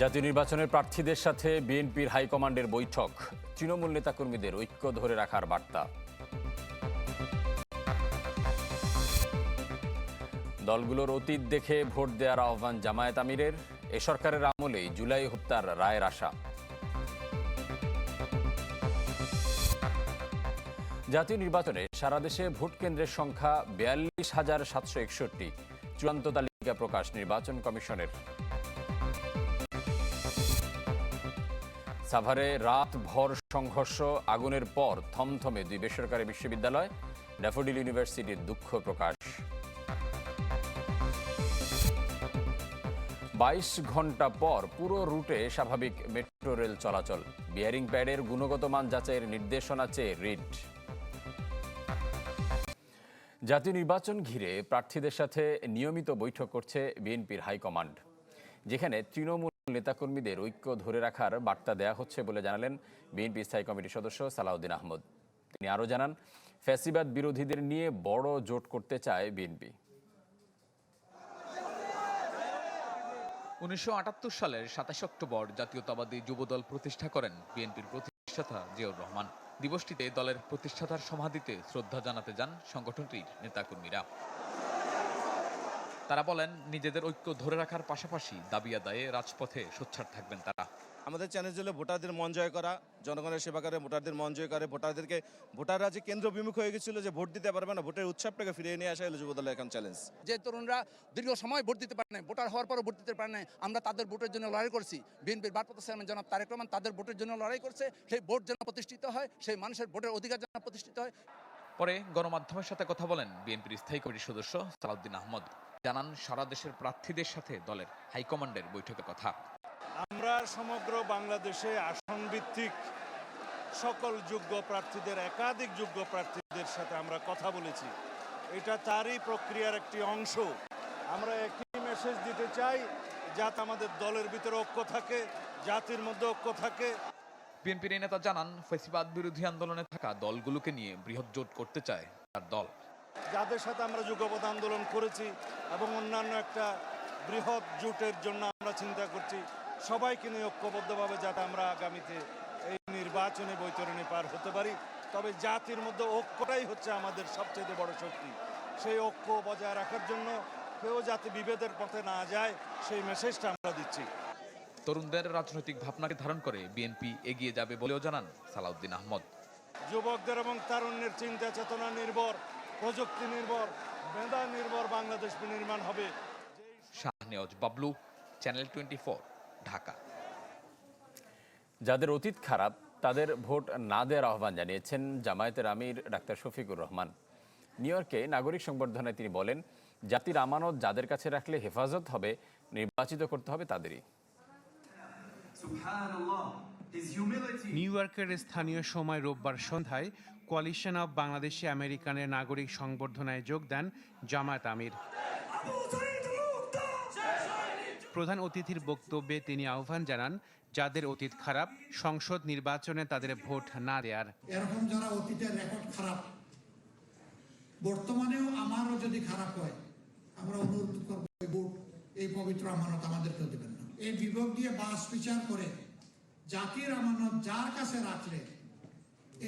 জাতীয় নির্বাচনের প্রার্থীদের সাথে বিএনপির হাইকমান্ডের বৈঠক। তৃণমূল নেতাকর্মীদের ঐক্য ধরে রাখার বার্তা। দলগুলোর অতীত দেখে ভোট দেওয়ার আহ্বান জামায়াত আমিরের। এ সরকারের আমলেই জুলাই হত্যার রায়ের আশা। জাতীয় নির্বাচনে সারা দেশে ভোট কেন্দ্রের সংখ্যা বিয়াল্লিশ হাজার সাতশো একষট্টি। চূড়ান্ত তালিকা প্রকাশ নির্বাচন কমিশনের। সাভারে রাত ভর সংঘর্ষ, আগুনের পর থমথমে দুই বেসরকারি বিশ্ববিদ্যালয়, ড্যাফোডিল ইউনিভার্সিটির দুঃখ প্রকাশ। বাইশ ঘণ্টা পর পুরো রুটে স্বাভাবিক মেট্রো রেল চলাচল। বিয়ারিং প্যাডের গুণগত মান যাচাইয়ের নির্দেশনা চেয়ে রিট। জাতীয় নির্বাচন ঘিরে প্রার্থীদের সাথে নিয়মিত বৈঠক করছে বিএনপির হাইকমান্ড, যেখানে তৃণমূল নেতাকর্মীদের ঐক্য ধরে রাখার বার্তা দেয়া হচ্ছে বলে জানালেন বিএনপি স্থায়ী কমিটির সদস্য সালাউদ্দিন আহমদ। তিনি আরও জানান, ফ্যাসিবাদ বিরোধীদের নিয়ে বড় জোট করতে চায় বিএনপি। উনিশশো আটাত্তর সালের সাতাশ অক্টোবর জাতীয়তাবাদী যুবদল প্রতিষ্ঠা করেন বিএনপির প্রতিষ্ঠাতা জিয়াউর রহমান। দিবসটিতে দলের প্রতিষ্ঠাতার সমাধিতে শ্রদ্ধা জানাতে যান সংগঠনটির নেতাকর্মীরা। তারা বলেন নিজেদের ঐক্য ধরে রাখার পাশাপাশি দাবি আদায়ে রাজপথে সোচ্চার থাকবেন তারা। আমাদের চ্যালেঞ্জ হলো ভোটারদের মন জয় করা জনগণের সেবা করে ভোটারদের মন জয় করে ভোটারদেরকে ভোটাররা যে কেন্দ্র বিমুখ হয়ে গেছিল যে ভোট দিতে পারবে না ভোটের উৎসবটাকে ফিরিয়ে নিয়ে আসা হলো যুবদলের এখন চ্যালেঞ্জ। যে তরুণরা দীর্ঘ সময় ভোট দিতে পারে নাই ভোটার হওয়ার পরও ভোট দিতে পারে নাই আমরা তাদের ভোটের জন্য লড়াই করছি। বিএনপির ভারপ্রাপ্ত চেয়ারম্যান জনাব তারেক রহমান তাদের ভোটের জন্য লড়াই করছে সেই ভোট যেন প্রতিষ্ঠিত হয় সেই মানুষের ভোটের অধিকার যেন প্রতিষ্ঠিত হয়। পরে গণমাধ্যমের সাথে কথা বলেন বিএনপির স্থায়ী কমিটির সদস্য সালাউদ্দিন আহমদ। জানান সারা দেশের প্রার্থীদের সাথে দলের হাইকমান্ডের বৈঠকের কথা। আমরা সমগ্র বাংলাদেশে আসন ভিত্তিক সকল যোগ্য প্রার্থীদের একাধিক যোগ্য প্রার্থীদের সাথে আমরা কথা বলেছি। এটা তারই প্রক্রিয়ার একটি অংশ। আমরা একটি মেসেজ দিতে চাই যাতে আমাদের দলের ভিতরে ঐক্য থাকে জাতির মধ্যে ঐক্য থাকে। বিএনপির নেতা জানান ফেসিবাদ বিরোধী আন্দোলনে থাকা দলগুলোকে নিয়ে বৃহৎ জোট করতে চায় তার দল। যাদের সাথে আমরা যুগপথ আন্দোলন করেছি এবং অন্যান্য একটা বৃহৎ জোটের জন্য আমরা চিন্তা করছি সবাইকে নিয়ে ঐক্যবদ্ধভাবে যাতে আমরা আগামীতে এই নির্বাচনে বৈতরণী পার হতে পারি। তবে জাতির মধ্যে ঐক্যটাই হচ্ছে আমাদের সবচেয়ে বড় শক্তি। সেই ঐক্য বজায় রাখার জন্য কেউ যাতে বিভেদের পথে না যায় সেই মেসেজটা আমরা দিচ্ছি। তরুণদের রাজনৈতিক ভাবনাকে ধারণ করে বিএনপি এগিয়ে যাবে বলেও জানান সালাউদ্দিন আহমদ। যুবকদের এবং তারুণ্যের চিন্তা চেতনা নির্ভর। প্রযুক্তি নির্ভর মেধা নির্ভর বাংলাদেশ নির্মাণ হবে। Shahnewaz Bablu channel twenty Dhaka. যাদের অতীত খারাপ তাদের ভোট না দেওয়ার আহ্বান জানিয়েছেন জামায়াতের আমির ডাক্তার শফিকুর রহমান। নিউ ইয়র্কে নাগরিক সংবর্ধনায় তিনি বলেন জাতির আমানত যাদের কাছে রাখলে হেফাজত হবে নির্বাচিত করতে হবে তাদেরই. নিউ ইয়র্কের স্থানীয় সময় রোববার সন্ধ্যায় কোয়ালিশন অব বাংলাদেশি আমেরিকানের নাগরিক সংবর্ধনায় যোগ দেন জামায়াত আমির। প্রধান অতিথির বক্তব্যে তিনি আহ্বান জানান, যাদের অতীত খারাপ, সংসদ নির্বাচনে তাদের ভোট না দেয়ার। এরকম যারা অতীতের রেকর্ড খারাপ, বর্তমানেও আমারও যদি খারাপ হয়, আমরা অনুরোধ ভোট, এই পবিত্র আমানত দেবেন না। এই দিয়ে বাস বিচার করে জাতির আমানত যার কাছে রাখলে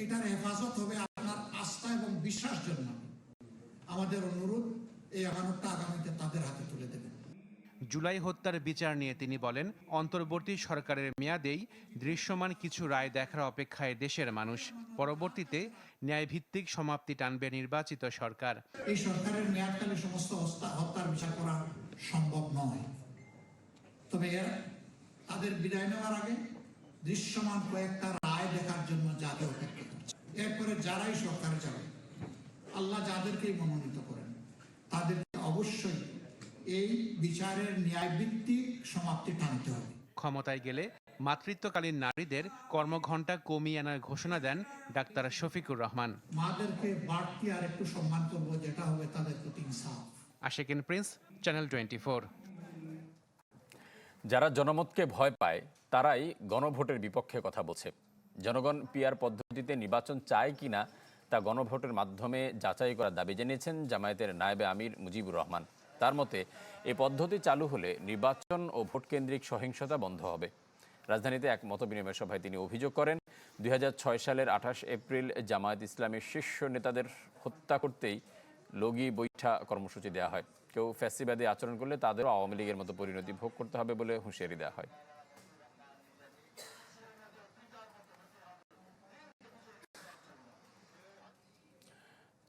এটার হেফাজত হবে আপনার আস্থা এবং বিশ্বাস জন্য। আমাদের অনুরোধ এই আমানতটা আগামীতে তাদের হাতে তুলে দেবেন। জুলাই হত্যার বিচার নিয়ে তিনি বলেন অন্তর্বর্তী সরকারের মেয়াদেই দৃশ্যমান কিছু রায় দেখার অপেক্ষায় দেশের মানুষ। পরবর্তীতে ন্যায়ভিত্তিক সমাপ্তি টানবে নির্বাচিত সরকার। এই সরকারের মেয়াদকালে সমস্ত হত্যা হত্যার বিচার করা সম্ভব নয়। তবে তাদের বিদায় নেওয়ার আগে দৃশ্যমান কয়েকটা রায় দেখার জন্য জাতি অপেক্ষা করছে। এরপরে যারাই সরকারে যাবে আল্লাহ যাদেরকেই মনোনীত করেন তাদেরকে অবশ্যই এই বিচারের ন্যায়ভিত্তিক সমাপ্তি টানতে হবে। ক্ষমতায় গেলে মাতৃত্বকালীন নারীদের কর্মঘণ্টা কমিয়ে আনার ঘোষণা দেন ডাক্তার শফিকুর রহমান। মাদেরকে বাড়তি আর একটু সম্মান করব যেটা হবে তাদের প্রতি ইনসাফ। আশেকিন প্রিন্স চ্যানেল টোয়েন্টি যারা জনমতকে ভয় পায় তারাই গণভোটের বিপক্ষে কথা বলছে। জনগণ পিআর পদ্ধতিতে নির্বাচন চায় কিনা তা গণভোটের মাধ্যমে যাচাই করার দাবি জানিয়েছেন জামায়াতের নায়েবে আমির মুজিবুর রহমান। তার মতে, এ পদ্ধতি চালু হলে নির্বাচন ও ভোটকেন্দ্রিক সহিংসতা বন্ধ হবে। রাজধানীতে এক মতবিনিময় সভায় তিনি অভিযোগ করেন, দুই হাজার ছয় সালের আঠাশ এপ্রিল জামায়াত ইসলামের শীর্ষ নেতাদের হত্যা করতেই লগি বৈঠা কর্মসূচি দেওয়া হয়। কেউ ফ্যাসিবাদী আচরণ করলে তাদেরও আওয়ামী লীগের মতো পরিণতি ভোগ করতে হবে বলে হুঁশিয়ারি দেওয়া হয়।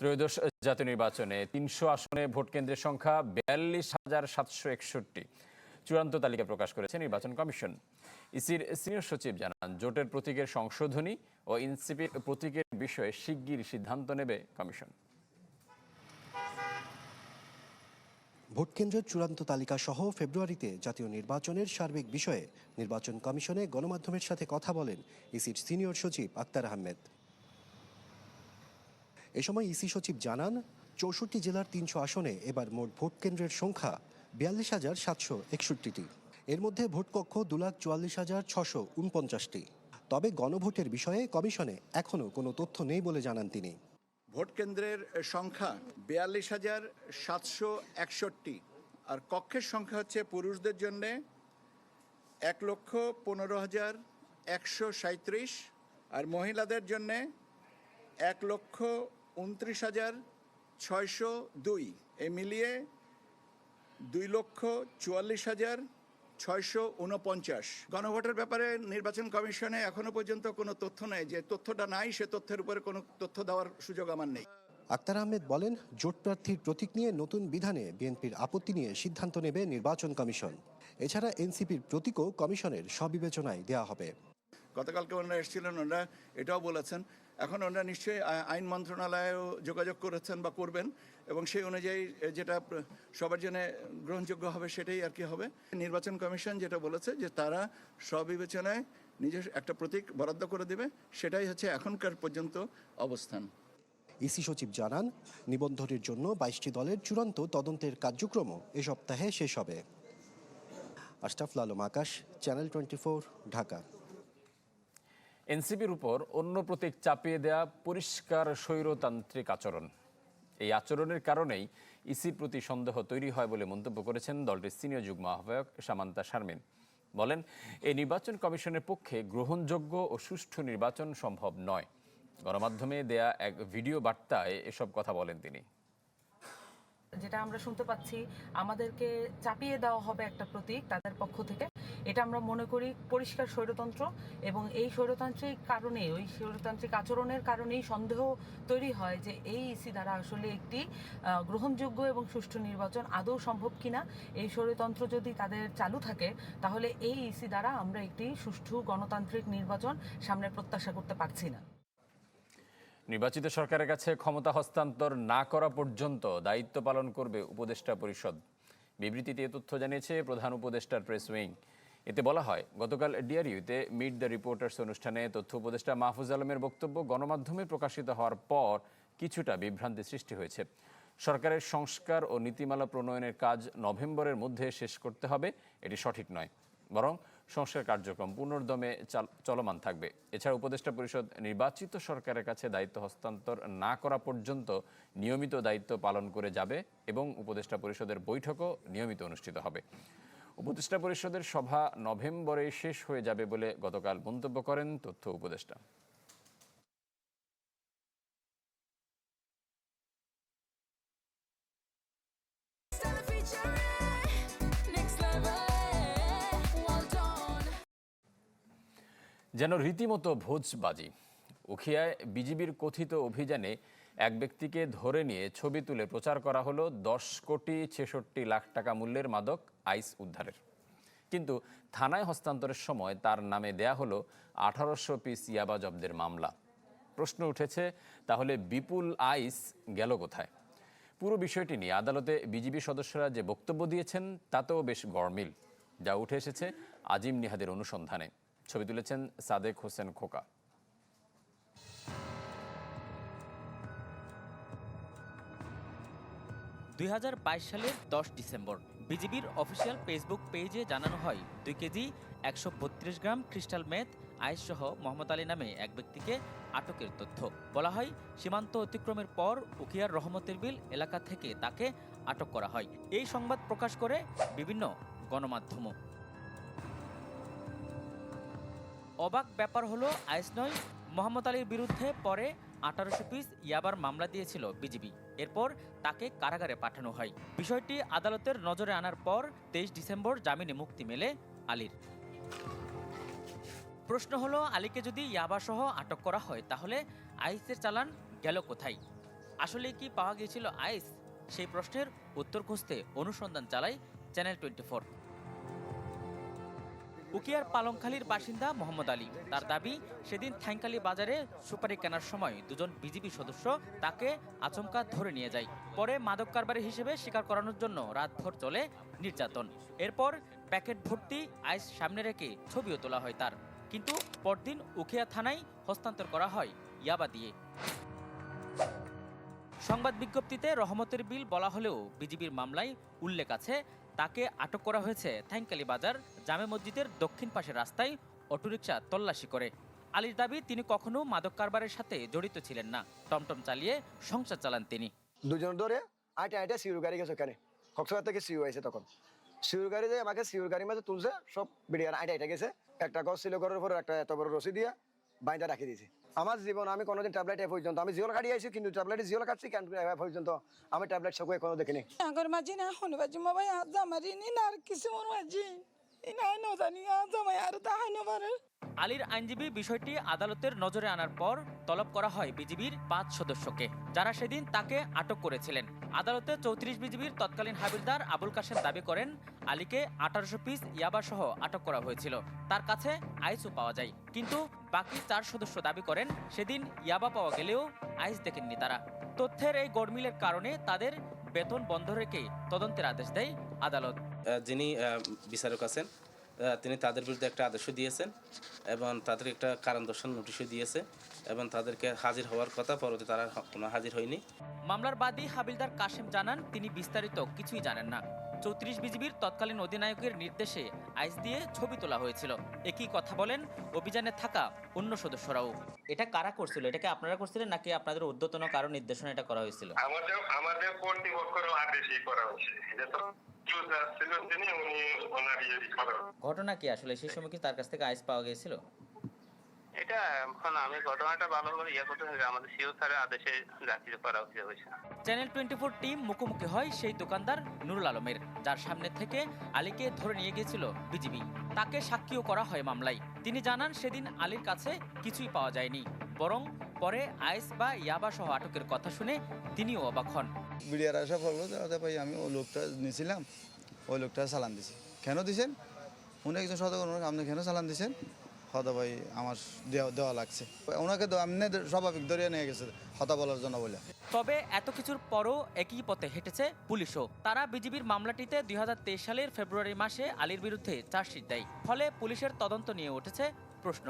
ত্রয়োদশ জাতীয় নির্বাচনে তিনশো আসনে ভোট কেন্দ্রের সংখ্যা বিয়াল্লিশ হাজার সাতশো একষট্টি। চূড়ান্ত তালিকা প্রকাশ করেছে নির্বাচন কমিশন। ইসির সিনিয়র সচিব জানান, জোটের প্রতীকের সংশোধনী ও ইনসিপির প্রতীকের বিষয়ে শিগগির সিদ্ধান্ত নেবে কমিশন। ভোটকেন্দ্রের চূড়ান্ত তালিকা সহ ফেব্রুয়ারিতে জাতীয় নির্বাচনের সার্বিক বিষয়ে নির্বাচন কমিশনে গণমাধ্যমের সাথে কথা বলেন ইসির সিনিয়র সচিব আক্তার আহমেদ। এ সময় ইসি সচিব জানান, চৌষট্টি জেলার তিনশো আসনে এবার মোট ভোট কেন্দ্রের সংখ্যা বিয়াল্লিশ হাজার সাতশো একষট্টিটি। এর মধ্যে ভোটকক্ষ দু লাখ চুয়াল্লিশ হাজার ছশো উনপঞ্চাশটি। তবে গণভোটের বিষয়ে কমিশনে এখনও কোনো তথ্য নেই বলে জানান তিনি। ভোট কেন্দ্রের সংখ্যা বিয়াল্লিশ হাজার সাতশো একষট্টি। আর কক্ষের সংখ্যা হচ্ছে পুরুষদের জন্য এক লক্ষ পনেরো হাজার একশো সাঁত্রিশ আর মহিলাদের জন্যে এক লক্ষ উনত্রিশ হাজার ছয়শো দুই। এ মিলিয়ে দুই লক্ষ চুয়াল্লিশ হাজার ছয়শো উনপঞ্চাশ। গণভোটের ব্যাপারে নির্বাচন কমিশনে এখনও পর্যন্ত কোনো তথ্য নেই। যে তথ্যটা নাই সে তথ্যের উপরে কোনো তথ্য দেওয়ার সুযোগ আমার নেই। আক্তার আহমেদ বলেন জোট প্রার্থীর প্রতীক নিয়ে নতুন বিধানে বিএনপির আপত্তি নিয়ে সিদ্ধান্ত নেবে নির্বাচন কমিশন। এছাড়া এনসিপির প্রতীকও কমিশনের সবিবেচনায় দেওয়া হবে। গতকালকে ওনারা এসেছিলেন ওনারা এটাও বলেছেন এখন ওনারা নিশ্চয়ই আইন মন্ত্রণালয়েও যোগাযোগ করেছেন বা করবেন এবং সেই অনুযায়ী যেটা সবার জন্য গ্রহণযোগ্য হবে সেটাই আর কি হবে। নির্বাচন কমিশন যেটা বলেছে যে তারা সবিবেচনায় নিজের একটা প্রতীক বরাদ্দ করে দেবে, সেটাই হচ্ছে এখনকার পর্যন্ত অবস্থান। ইসি সচিব জানান, নিবন্ধনের জন্য বাইশটি দলের চূড়ান্ত তদন্তের কার্যক্রমও এ সপ্তাহে শেষ হবে। Ashraful Alam Akash, channel twenty Dhaka. এনসিপির উপর অন্য প্রতীক চাপিয়ে দেয়া পরিষ্কার স্বৈরতান্ত্রিক আচরণ। এই আচরণের কারণেই ইসির প্রতি সন্দেহ তৈরি হয় বলে মন্তব্য করেছেন দলটির সিনিয়র যুগ্ম আহ্বায়ক সামান্তা শারমিন বলেন এই নির্বাচন কমিশনের পক্ষে গ্রহণযোগ্য ও সুষ্ঠু নির্বাচন সম্ভব নয়। গণমাধ্যমে দেয়া এক ভিডিও বার্তায় এসব কথা বলেন তিনি। যেটা আমরা শুনতে পাচ্ছি, আমাদেরকে চাপিয়ে দেওয়া হবে একটা প্রতীক তাদের পক্ষ থেকে। এটা আমরা মনে করি পরিষ্কার স্বৈরতন্ত্র এবং এই স্বৈরতান্ত্রিক কারণে ওই স্বৈরতান্ত্রিক আচরণের কারণেই সন্দেহ তৈরি হয় যে এই ইসি দ্বারা আসলে একটি গ্রহণযোগ্য এবং সুষ্ঠু নির্বাচন আদৌ সম্ভব কিনা। এই স্বৈরতন্ত্র যদি তাদের চালু থাকে, তাহলে এই ইসি দ্বারা আমরা একটি সুষ্ঠু গণতান্ত্রিক নির্বাচন সামনে প্রত্যাশা করতে পারছি না। নির্বাচিত সরকারের কাছে ক্ষমতা হস্তান্তর না করা পর্যন্ত দায়িত্ব পালন করবে উপদেষ্টা পরিষদ। বিবৃতিতে তথ্য জানিয়েছে প্রধান উপদেষ্টার প্রেস উইং। এতে বলা হয়, গতকাল ডিআরইউতে মিট দ্য রিপোর্টার্স অনুষ্ঠানে তথ্য উপদেষ্টা মাহফুজ আলমের বক্তব্য গণমাধ্যমে প্রকাশিত হওয়ার পর কিছুটা বিভ্রান্তি সৃষ্টি হয়েছে। সরকারের সংস্কার ও নীতিমালা প্রণয়নের কাজ নভেম্বরের মধ্যে শেষ করতে হবে, এটি সঠিক নয়। বরং সংস্কার কার্যক্রম পুনর্দমে চলমান থাকবে। এছাড়া উপদেষ্টা পরিষদ নির্বাচিত সরকারের কাছে দায়িত্ব হস্তান্তর না করা পর্যন্ত নিয়মিত দায়িত্ব পালন করে যাবে এবং উপদেষ্টা পরিষদের বৈঠকও নিয়মিত অনুষ্ঠিত হবে। উপদেষ্টা পরিষদের সভা নভেম্বরে শেষ হয়ে যাবে বলে গতকাল মন্তব্য করেন তথ্য উপদেষ্টা। যেন রীতিমতো ভোজবাজি। উখিয়ায় বিজিবির কথিত অভিযানে এক ব্যক্তিকে ধরে নিয়ে ছবি তুলে প্রচার করা হলো দশ কোটি ছেষট্টি লাখ টাকা মূল্যের মাদক আইস উদ্ধারের। কিন্তু থানায় হস্তান্তরের সময় তার নামে দেয়া হলো আঠারোশো পিস ইয়াবা জব্দের মামলা। প্রশ্ন উঠেছে, তাহলে বিপুল আইস গেল কোথায়? পুরো বিষয়টি নিয়ে আদালতে বিজিবি সদস্যরা যে বক্তব্য দিয়েছেন, তাতেও বেশ গরমিল যা উঠে এসেছে আজিম নিহাদের অনুসন্ধানে। ছবি তুলেছেন সাদেক হোসেন খোকা। দুই হাজার বাইশ সালের দশ ডিসেম্বর বিজিবির অফিসিয়াল ফেসবুক পেজে জানানো হয়, দুই কেজি একশো বত্রিশ গ্রাম ক্রিস্টাল মেথ আইস সহ মোহাম্মদ আলী নামে এক ব্যক্তিকে আটকের তথ্য। বলা হয়, সীমান্ত অতিক্রমের পর উকিয়ার রহমতের বিল এলাকা থেকে তাকে আটক করা হয়। এই সংবাদ প্রকাশ করে বিভিন্ন গণমাধ্যমও অবাক ব্যাপার হলো আইস নয়, মোহাম্মদ আলীর বিরুদ্ধে পরে আঠারোশো পিস ইয়াবার মামলা দিয়েছিল বিজিবি। এরপর তাকে কারাগারে পাঠানো হয়। বিষয়টি আদালতের নজরে আনার পর তেইশ ডিসেম্বর জামিনে মুক্তি মেলে আলীর। প্রশ্ন হলো, আলীকে যদি ইয়াবাসহ আটক করা হয়, তাহলে আইসের চালান গেল কোথায়? আসলে কি পাওয়া গিয়েছিল আইস? সেই প্রশ্নের উত্তর খুঁজতে অনুসন্ধান চালায় চ্যানেল টোয়েন্টি উকিয়ার পালংখালীর বাসিন্দা মোহাম্মদ আলী। তার দাবি, সেদিন থ্যাংকালি বাজারে সুপারি কেনার সময় দুজন বিজিবি সদস্য তাকে আচমকা ধরে নিয়ে যায়। পরে মাদক কারবারি হিসেবে স্বীকার করানোর জন্য রাতভর চলে নির্যাতন। এরপর প্যাকেট ভর্তি আইস সামনে রেখে ছবিও তোলা হয় তার। কিন্তু পরদিন উখিয়া থানায় হস্তান্তর করা হয় ইয়াবা দিয়ে। সংবাদ বিজ্ঞপ্তিতে রহমতের বিল বলা হলেও বিজিবির মামলায় উল্লেখ আছে তাকে আটক করা হয়েছে থ্যাংকালি বাজার, জামে মসজিদের দক্ষিণ পাশের রাস্তায় অটোরিকশা তল্লাশি করে। আলীর দাবি, তিনি কখনো মাদক কারবারের সাথে জড়িত ছিলেন না। টমটম চালিয়ে সংসার চালান তিনি। দুজন ধরে আইটা আইটা সিউর গাড়ি গেছে ওখানে। কক্সবাজার থেকে সিউ আইছে তখন। সিউর গাড়ি যে আমাকে সিউর গাড়ির মাঝে তুলছে, সব বিড়িয়ার আইটা আইটা গেছে। একটা গছ ছিল ঘরের উপর, একটা এত বড় রসি দিয়া বাইন্দা রাখি দিয়েছে। আমার জীবন, আমি কোনোদিন ট্যাবলেট এ পর্যন্ত, আমি জিওল কাটি আইছি, কিন্তু ট্যাবলেট জিওল কাটছি, কেন এ পর্যন্ত আমি ট্যাবলেট সকলে কোনো দেখিনি। আগর মাঝি না হনুবাজি বাজি আজ আমার ইনি না আর কিছু মোর আলীর আইনজীবী বিষয়টি আদালতের নজরে আনার পর তলব করা হয় বিজিবির পাঁচ সদস্যকে, যারা সেদিন তাকে আটক করেছিলেন। আদালতে চৌত্রিশ বিজিবির তৎকালীন হাবিলদার আবুল কাশেম দাবি করেন, আলীকে আঠারোশো পিস ইয়াবা সহ আটক করা হয়েছিল। তার কাছে আইসও পাওয়া যায়। কিন্তু বাকি চার সদস্য দাবি করেন, সেদিন ইয়াবা পাওয়া গেলেও আইস দেখেননি তারা। তথ্যের এই গড়মিলের কারণে তাদের বেতন বন্ধ রেখে তদন্তের আদেশ দেয় আদালত। যিনি বিচারক আছেন তিনি তাদের বিরুদ্ধে একটা আদেশও দিয়েছেন এবং তাদের একটা কারণ দর্শন নোটিশও দিয়েছে এবং তাদেরকে হাজির হওয়ার কথা পরবর্তী তারা কোনো হাজির হয়নি। মামলার বাদী হাবিলদার কাশেম জানান তিনি বিস্তারিত কিছুই জানেন না। চৌত্রিশ বিজিবির তৎকালীন অধিনায়কের নির্দেশে আইস দিয়ে ছবি তোলা হয়েছিল। একই কথা বলেন অভিযানে থাকা অন্য সদস্যরাও। এটা কারা করছিল? এটাকে আপনারা করছিলেন নাকি আপনাদের উদ্যতন কারও নির্দেশনা এটা করা হয়েছিল? আমাদের আমাদের কর্তৃপক্ষের আদেশই করা হচ্ছে ঘটনা কি আসলে? সেই সময় কি তার কাছ থেকে আইস পাওয়া গিয়েছিল? এটা এখন আমি ঘটনাটা ভালো করে ইয়ে করতে হবে আমাদের সিও স্যারের আদেশে করা হয়েছে। চ্যানেল টোয়েন্টি ফোর টিম মুখোমুখি হয় সেই দোকানদার নুরুল আলমের যার সামনে থেকে আলীকে ধরে নিয়ে গিয়েছিল বিজিবি। তাকে সাক্ষীও করা হয় মামলায়। তিনি জানান সেদিন আলীর কাছে কিছুই পাওয়া যায়নি। বরং পরে আইস বা ইয়াবা সহ আটকের কথা শুনে তিনিও অবাক হন। বিড়িয়ার আসা বলল যে ভাই, আমি ওই লোকটা নিয়েছিলাম ওই লোকটা চালান দিছি। কেন দিছেন? উনি একজন সতর্ক আপনি কেন চালান দিছেন? হতা ভাই, আমার দেওয়া দেওয়া লাগছে। ওনাকে তো এমনি স্বাভাবিক ধরিয়ে নিয়ে গেছে হতা বলার জন্য বলে। তবে এত কিছুর পরও একই পথে হেঁটেছে পুলিশও। তারা বিজিবির মামলাটিতে দুই হাজার তেইশ সালের ফেব্রুয়ারি মাসে আলীর বিরুদ্ধে চার্জশিট দেয়। ফলে পুলিশের তদন্ত নিয়ে উঠেছে প্রশ্ন।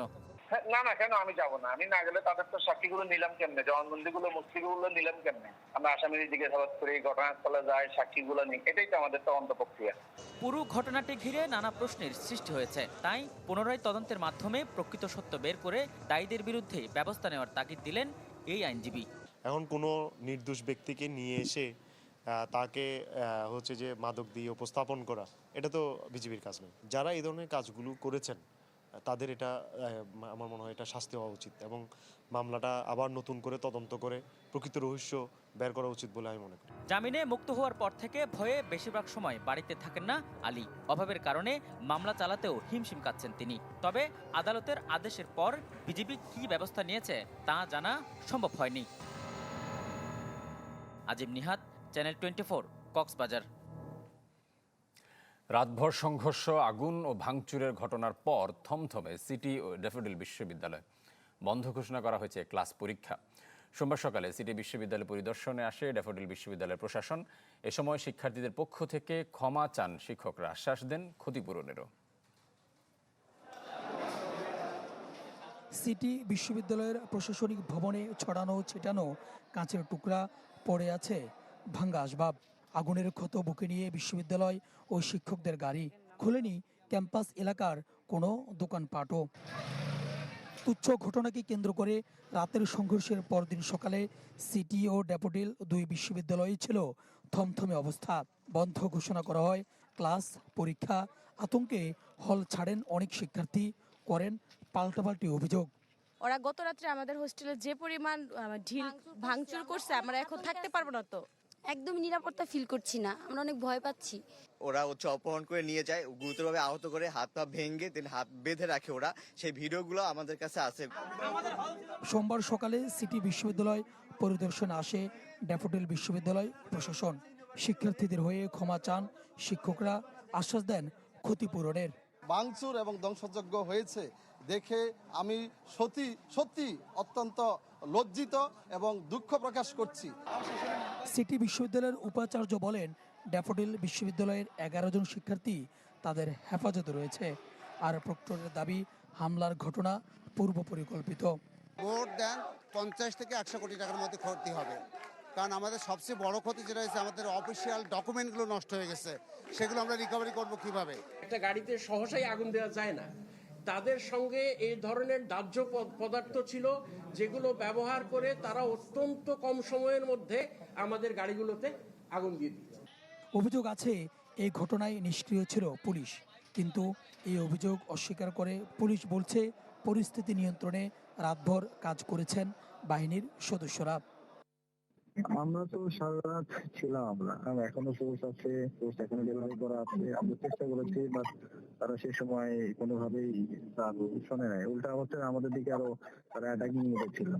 না না কেন আমি যাব না? আমি না গেলে তাদের তো সাক্ষীগুলো নিলাম কেমনে? জবানবন্দিগুলো মুক্তিগুলো নিলাম কেমনে? আমরা আসামির দিকে সাবাদ করে ঘটনাস্থলে যাই সাক্ষীগুলো নিই। এটাই তো আমাদের তদন্ত প্রক্রিয়া পুরো ঘটনাটি ঘিরে নানা প্রশ্নের সৃষ্টি হয়েছে। তাই পুনরায় তদন্তের মাধ্যমে প্রকৃত সত্য বের করে দায়ীদের বিরুদ্ধে ব্যবস্থা নেওয়ার তাগিদ দিলেন এই আইনজীবী। এখন কোনো নির্দোষ ব্যক্তিকে নিয়ে এসে আহ, তাকে আহ, হচ্ছে যে মাদক দিয়ে উপস্থাপন করা এটা তো বিজেপির কাজ নয়। যারা এই ধরনের কাজগুলো করেছেন তাদের এটা আমার মনে হয় এটা শাস্তি হওয়া উচিত এবং মামলাটা আবার নতুন করে তদন্ত করে প্রকৃত রহস্য বের করা উচিত বলে আমি মনে করি। জামিনে মুক্ত হওয়ার পর থেকে ভয়ে বেশিরভাগ সময় বাড়িতে থাকেন না আলী। অভাবের কারণে মামলা চালাতেও হিমশিম কাচ্ছেন তিনি। তবে আদালতের আদেশের পর বিজেপি কী ব্যবস্থা নিয়েছে তা জানা সম্ভব হয়নি। Azim Nihat, channel twenty four, Cox's Bazar. রাতভর সংঘর্ষ, আগুন ও ভাঙচুরের ঘটনার পর থমথমে সিটি ও ড্যাফোডিল বিশ্ববিদ্যালয় বন্ধ ঘোষণা করা হয়েছে ক্লাস পরীক্ষা। সোমবার সকালে সিটি বিশ্ববিদ্যালয় পরিদর্শনে আসে ড্যাফোডিল বিশ্ববিদ্যালয়ের প্রশাসন। এ সময় শিক্ষার্থীদের পক্ষ থেকে ক্ষমা চান শিক্ষকরা। আশ্বাস দেন ক্ষতিপূরণেরও। সিটি বিশ্ববিদ্যালয়ের প্রশাসনিক ভবনে ছড়ানো, ছিটানো কাঁচের টুকরা পড়ে আছে ভাঙ্গা আসবাব। আগুনের ক্ষত বুকে নিয়ে বিশ্ববিদ্যালয় ও শিক্ষকদের গাড়ি খুলেনি ক্যাম্পাস এলাকার কোনো দোকানপাটও। তুচ্ছ ঘটনাকে কেন্দ্র করে রাতের সংঘর্ষের পরদিন সকালে সিটি ও ড্যাপোডিল দুই বিশ্ববিদ্যালয়ে ছিল থমথমে অবস্থা। বন্ধ ঘোষণা করা হয়, ক্লাস, পরীক্ষা, আতঙ্কে হল ছাড়েন অনেক শিক্ষার্থী, করেন পাল্টাপাল্টি অভিযোগ। ওরা গত রাত্রে আমাদের হোস্টেলে যে পরিমাণ ঢিল ভাঙচুর করছে, আমরা এখন থাকতে পারব না তো। একদম নিরাপত্তা ফিল করছি না আমরা অনেক ভয় পাচ্ছি। ওরা হচ্ছে অপহরণ করে নিয়ে যায় গুরুতরভাবে আহত করে হাত পা ভেঙে তিনি হাত বেঁধে রাখে ওরা। সেই ভিডিওগুলো আমাদের কাছে আছে। সোমবার সকালে সিটি বিশ্ববিদ্যালয় পরিদর্শন আসে ড্যাফোডিল বিশ্ববিদ্যালয় প্রশাসন। শিক্ষার্থীদের হয়ে ক্ষমা চান শিক্ষকরা আশ্বাস দেন ক্ষতিপূরণের। ভাঙচুর এবং ধ্বংসযজ্ঞ হয়েছে দেখে আমি সত্যি সত্যি অত্যন্ত লজ্জিত এবং দুঃখ প্রকাশ করছি। সিটি বিশ্ববিদ্যালয়ের উপাচার্য বলেন ড্যাফোডিল বিশ্ববিদ্যালয়ের এগারো জন শিক্ষার্থী তাদের হেফাজতে রয়েছে। আর প্রক্টরের দাবি হামলার ঘটনা পূর্ব পরিকল্পিত। ভোট দেন পঞ্চাশ থেকে একশো কোটি টাকার মধ্যে ক্ষতি হবে। কারণ আমাদের সবচেয়ে বড় ক্ষতি যেটা হয়েছে আমাদের অফিসিয়াল ডকুমেন্টগুলো নষ্ট হয়ে গেছে। সেগুলো আমরা রিকভারি করব কীভাবে? একটা গাড়িতে সহসাই আগুন দেওয়া যায় না। তাদের সঙ্গে এই ধরনের দাহ্য পদার্থ ছিল যেগুলো ব্যবহার করে তারা অত্যন্ত কম সময়ের মধ্যে আমাদের গাড়িগুলোতে আগুন দিয়ে দিচ্ছে অভিযোগ আছে এই ঘটনায় নিষ্ক্রিয় ছিল পুলিশ। কিন্তু এই অভিযোগ অস্বীকার করে পুলিশ বলছে পরিস্থিতি নিয়ন্ত্রণে রাতভর কাজ করেছেন বাহিনীর সদস্যরা। আমরা তো সারা রাত ছিলাম আমরা। এখনও সোর্স আছে সোর্স এখনও ডেলিভারি করা আছে আমরা চেষ্টা করেছি বাট তারা সেই সময় কোনোভাবেই তার শোনে নাই। উল্টা হচ্ছে আমাদের দিকে আরও তারা অ্যাটাকিং নিয়ে ছিল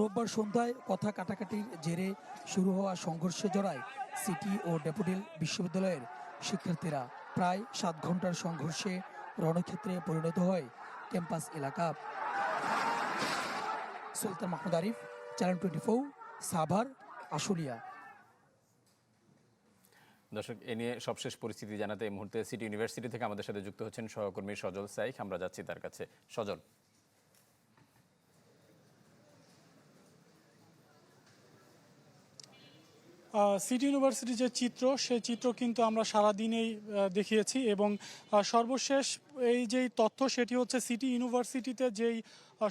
রোববার সন্ধ্যায় কথা কাটাকাটির জেরে শুরু হওয়া সংঘর্ষে জড়ায় সিটি ও ডেপুটিল বিশ্ববিদ্যালয়ের শিক্ষার্থীরা। প্রায় সাত ঘণ্টার সংঘর্ষে রণক্ষেত্রে পরিণত হয় ক্যাম্পাস এলাকা। Sultan Mahmud Arif, channel twenty four, Savar, Ashulia. দর্শক, এ নিয়ে সবশেষ পরিস্থিতি জানাতে এই মুহূর্তে সিটি ইউনিভার্সিটি থেকে আমাদের সাথে যুক্ত হচ্ছেন সহকর্মী সজল সাইক আমরা যাচ্ছি তার কাছে। সজল। সিটি ইউনিভার্সিটির যে চিত্র সে চিত্র কিন্তু আমরা সারাদিনেই দিনেই দেখিয়েছি এবং সর্বশেষ এই যেই তথ্য, সেটি হচ্ছে সিটি ইউনিভার্সিটিতে যেই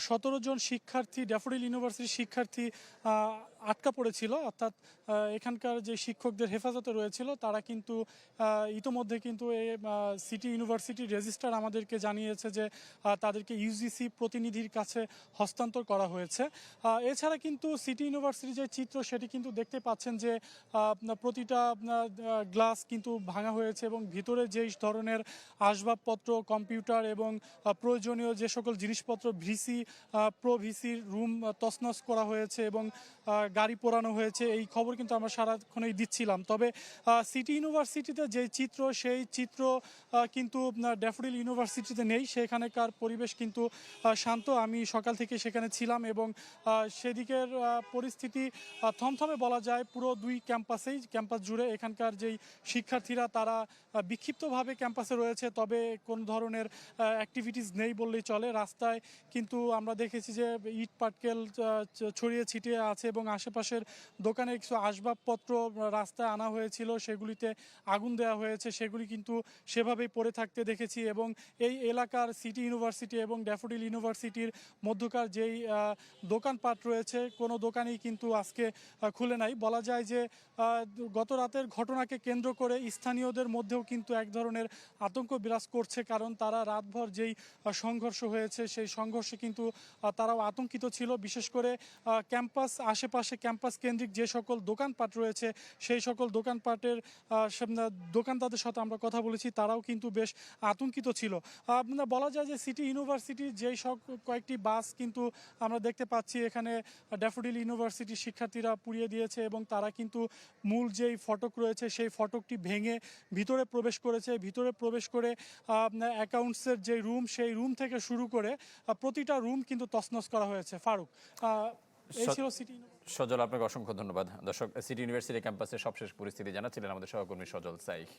সতেরো জন শিক্ষার্থী, ড্যাফোডিল ইউনিভার্সিটির শিক্ষার্থী আটকা পড়েছিল, অর্থাৎ এখানকার যে শিক্ষকদের হেফাজতে রয়েছিল, তারা কিন্তু ইতোমধ্যে কিন্তু এই সিটি ইউনিভার্সিটির রেজিস্ট্রার আমাদেরকে জানিয়েছে যে তাদেরকে ইউজিসি প্রতিনিধির কাছে হস্তান্তর করা হয়েছে। এছাড়া কিন্তু সিটি ইউনিভার্সিটির যে চিত্র, সেটি কিন্তু দেখতে পাচ্ছেন যে প্রতিটা গ্লাস কিন্তু ভাঙা হয়েছে এবং ভিতরে যেই ধরনের আসবাবপত্র কম্পিউটার এবং প্রয়োজনীয় যে সকল জিনিসপত্র, ভিসি প্রো ভিসির রুম তছনছ করা হয়েছে এবং গাড়ি পোড়ানো হয়েছে, এই খবর কিন্তু আমরা সারাক্ষণই দিচ্ছিলাম। তবে সিটি ইউনিভার্সিটিতে যে চিত্র, সেই চিত্র কিন্তু ড্যাফোডিল ইউনিভার্সিটিতে নেই। সেখানেকার পরিবেশ কিন্তু শান্ত। আমি সকাল থেকে সেখানে ছিলাম এবং সেদিকের পরিস্থিতি থমথমে বলা যায় পুরো দুই ক্যাম্পাসেই, ক্যাম্পাস জুড়ে এখানকার যেই শিক্ষার্থীরা, তারা বিক্ষিপ্তভাবে ক্যাম্পাসে রয়েছে। তবে কোন ধরনের অ্যাক্টিভিটিস নেই বললেই চলে। রাস্তায় কিন্তু আমরা দেখেছি যে ইট, পাটকেল ছড়িয়ে ছিটিয়ে আছে এবং আশেপাশের দোকানে কিছু আসবাবপত্র রাস্তায় আনা হয়েছিল। সেগুলিতে আগুন দেওয়া হয়েছে। সেগুলি কিন্তু সেভাবেই পড়ে থাকতে দেখেছি এবং এই এলাকার সিটি ইউনিভার্সিটি এবং ড্যাফোডিল ইউনিভার্সিটির মধ্যকার যেই দোকানপাট রয়েছে, কোনো দোকানই কিন্তু আজকে খুলে নাই। বলা যায় যে গত রাতের ঘটনাকে কেন্দ্র করে স্থানীয়দের মধ্যেও কিন্তু এক ধরনের আতঙ্ক বিরাজ করছে। কারণ তারা রাতভর যেই সংঘর্ষ হয়েছে, সেই সংঘর্ষে কিন্তু তারাও আতঙ্কিত ছিল। বিশেষ করে ক্যাম্পাস, আশেপাশে ক্যাম্পাস কেন্দ্রিক যে সকল দোকানপাট রয়েছে, সেই সকল দোকানপাটের দোকানদারদের সাথে আমরা কথা বলেছি, তারাও কিন্তু বেশ আতঙ্কিত ছিল। বলা যায় যে সিটি ইউনিভার্সিটির যেই সব কয়েকটি বাস কিন্তু আমরা দেখতে পাচ্ছি, এখানে ড্যাফোডিল ইউনিভার্সিটির শিক্ষার্থীরা পুড়িয়ে দিয়েছে এবং তারা কিন্তু মূল যেই ফটক রয়েছে, সেই ফটকটি ভেঙে ভিতরে প্রবেশ করেছে। ভিতরে প্রবেশ করে অ্যাকাউন্টসের যে রুম সেই রুম থেকে শুরু করে প্রতিটা রুম কিন্তু তছনছ করা হয়েছে। ফারুক আহ, এই ছিল সিটি সজল আপনাকে অসংখ্য ধন্যবাদ। দর্শক সিটি ইউনিভার্সিটি ক্যাম্পাসের সবশেষ পরিস্থিতি জানাচ্ছিলেন আমাদের সহকর্মী সজল সাইক